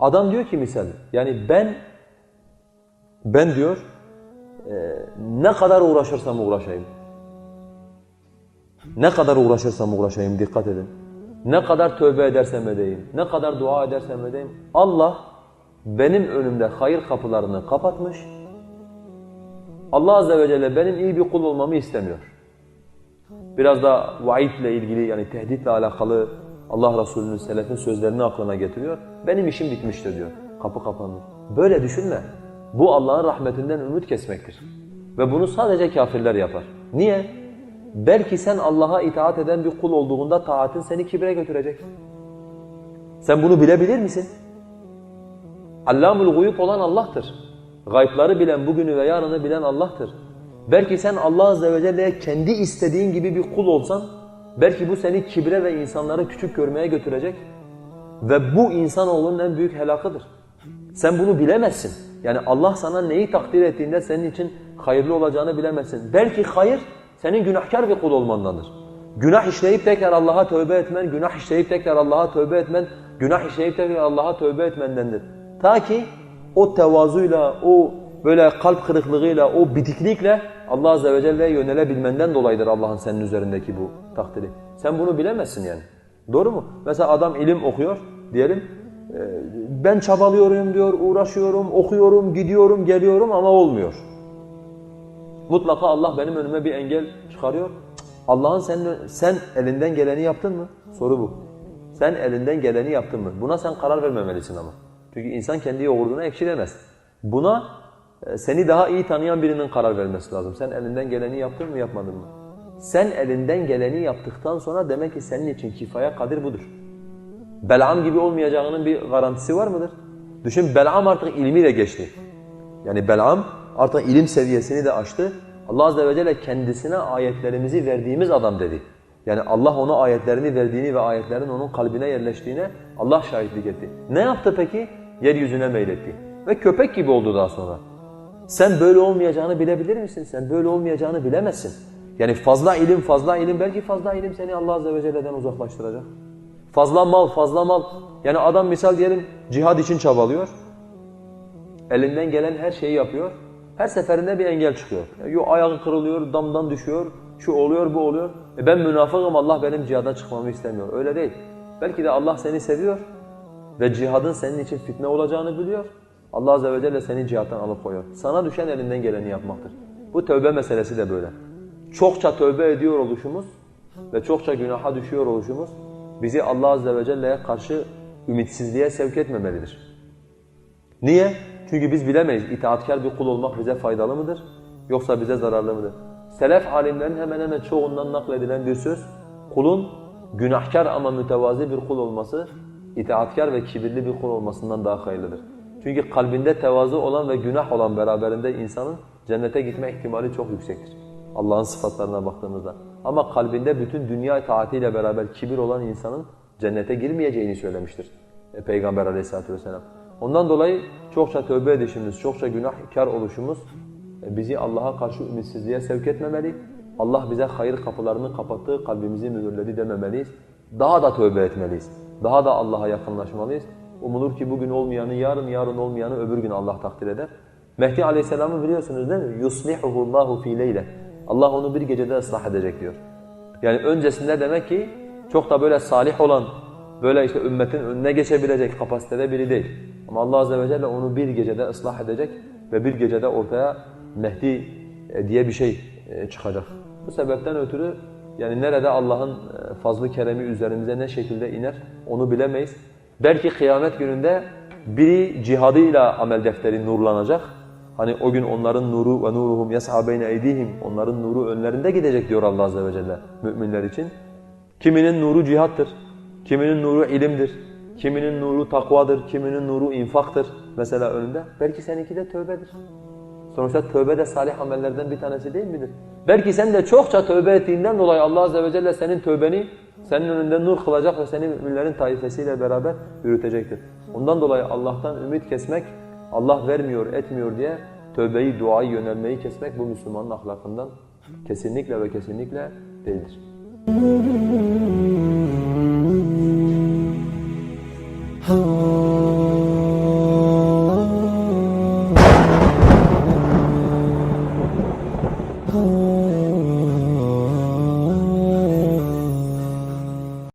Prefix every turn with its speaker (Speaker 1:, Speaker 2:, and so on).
Speaker 1: Adam diyor ki misal, yani ben, ben diyor, e, ne kadar uğraşırsam uğraşayım, ne kadar uğraşırsam uğraşayım dikkat edin. Ne kadar tövbe edersem edeyim, ne kadar dua edersem edeyim. Allah benim önümde hayır kapılarını kapatmış. Allah Azze ve Celle benim iyi bir kul olmamı istemiyor. Biraz da vaidle ilgili yani tehditle alakalı Allah Resulü'nün selefin sözlerini aklına getiriyor. Benim işim bitmiştir diyor. Kapı kapanmış. Böyle düşünme. Bu Allah'ın rahmetinden ümit kesmektir. Ve bunu sadece kafirler yapar. Niye? Belki sen Allah'a itaat eden bir kul olduğunda taatin seni kibre götürecek. Sen bunu bilebilir misin? Allamul guyub olan Allah'tır. Gaybları bilen, bugünü ve yarını bilen Allah'tır. Belki sen Allah Azze ve Celle'ye kendi istediğin gibi bir kul olsan, belki bu seni kibre ve insanları küçük görmeye götürecek. Ve bu insanoğlunun en büyük helakıdır. Sen bunu bilemezsin. Yani Allah sana neyi takdir ettiğinde senin için hayırlı olacağını bilemezsin. Belki hayır senin günahkar bir kul olmandandır. Günah işleyip tekrar Allah'a tövbe etmen, günah işleyip tekrar Allah'a tövbe etmen, günah işleyip tekrar Allah'a tövbe etmendendir. Ta ki o tevazuyla, o böyle kalp kırıklığıyla, o bitiklikle Allah Azze ve Celle'ye yönelebilmenden dolayıdır Allah'ın senin üzerindeki bu takdiri. Sen bunu bilemezsin yani. Doğru mu? Mesela adam ilim okuyor diyelim. e, Ben çabalıyorum diyor, uğraşıyorum, okuyorum, gidiyorum, geliyorum ama olmuyor. Mutlaka Allah benim önüme bir engel çıkarıyor. Allah'ın senin sen elinden geleni yaptın mı? Soru bu. Sen elinden geleni yaptın mı? Buna sen karar vermemelisin ama. Çünkü insan kendi yoğurduna ekşilemez. Buna seni daha iyi tanıyan birinin karar vermesi lazım. Sen elinden geleni yaptın mı, yapmadın mı? Sen elinden geleni yaptıktan sonra demek ki senin için kifaya kadir budur. Bel'am gibi olmayacağının bir garantisi var mıdır? Düşün Bel'am artık ilmiyle geçti. Yani Bel'am artık ilim seviyesini de aştı. Allah Azze ve Celle kendisine ayetlerimizi verdiğimiz adam dedi. Yani Allah ona ayetlerini verdiğini ve ayetlerin onun kalbine yerleştiğine Allah şahitlik etti. Ne yaptı peki? Yeryüzüne meyletti. Ve köpek gibi oldu daha sonra. Sen böyle olmayacağını bilebilir misin? Sen böyle olmayacağını bilemezsin. Yani fazla ilim, fazla ilim, belki fazla ilim seni Allah Azze ve Celle'den uzaklaştıracak. Fazla mal, fazla mal. Yani adam misal diyelim cihad için çabalıyor. Elinden gelen her şeyi yapıyor. Her seferinde bir engel çıkıyor. Yo ayağı kırılıyor, damdan düşüyor, şu oluyor, bu oluyor. E ben münafıkım, Allah benim cihada çıkmamı istemiyor. Öyle değil. Belki de Allah seni seviyor ve cihadın senin için fitne olacağını biliyor. Allah Azze ve Celle seni cihattan alıp koyuyor. Sana düşen elinden geleni yapmaktır. Bu tövbe meselesi de böyle. Çokça tövbe ediyor oluşumuz ve çokça günaha düşüyor oluşumuz bizi Allah Azze ve Celle'ye karşı ümitsizliğe sevk etmemelidir. Niye? Çünkü biz bilemeyiz itaatkar bir kul olmak bize faydalı mıdır yoksa bize zararlı mıdır? Selef alimlerin hemen hemen çoğundan nakledilen bir söz, kulun günahkar ama mütevazi bir kul olması, itaatkar ve kibirli bir kul olmasından daha hayırlıdır. Çünkü kalbinde tevazu olan ve günah olan beraberinde insanın cennete gitme ihtimali çok yüksektir. Allah'ın sıfatlarına baktığımızda. Ama kalbinde bütün dünya taatiyle beraber kibir olan insanın cennete girmeyeceğini söylemiştir e, Peygamber aleyhissalatu vesselam. Ondan dolayı çokça tövbe edişimiz, çokça günahkar oluşumuz e, bizi Allah'a karşı ümitsizliğe sevk etmemeli. Allah bize hayır kapılarını kapattı, kalbimizi mühürledi dememeliyiz. Daha da tövbe etmeliyiz. Daha da Allah'a yakınlaşmalıyız. Umulur ki bugün olmayanı yarın, yarın olmayanı öbür gün Allah takdir eder. Mehdi Aleyhisselam'ı biliyorsunuz değil mi? يُصْلِحُهُ اللّٰهُ ف۪ي لَيْلَةٍ Allah onu bir gecede ıslah edecek diyor. Yani öncesinde demek ki çok da böyle salih olan, böyle işte ümmetin önüne geçebilecek kapasitede biri değil. Ama Allah Azze ve Celle onu bir gecede ıslah edecek ve bir gecede ortaya Mehdi e, diye bir şey e, çıkacak. Bu sebepten ötürü yani nerede Allah'ın e, fazlı keremi üzerimize ne şekilde iner onu bilemeyiz. Belki kıyamet gününde biri cihadıyla amel defteri nurlanacak. Hani o gün onların nuru ve nuruhum yas'a beyne eydihim. Onların nuru önlerinde gidecek diyor Allah Azze ve Celle müminler için. Kiminin nuru cihattır, kiminin nuru ilimdir, kiminin nuru takvadır, kiminin nuru infaktır mesela önünde. Belki seninki de tövbedir. Sonuçta tövbe de salih amellerden bir tanesi değil midir? Belki sen de çokça tövbe ettiğinden dolayı Allah Azze ve Celle senin tövbeni senin önünde nur kılacak ve seni müminlerin taifesiyle beraber yürütecektir. Ondan dolayı Allah'tan ümit kesmek, Allah vermiyor, etmiyor diye tövbeyi, duayı, yönelmeyi kesmek bu Müslümanın ahlakından kesinlikle ve kesinlikle değildir.
Speaker 2: Oh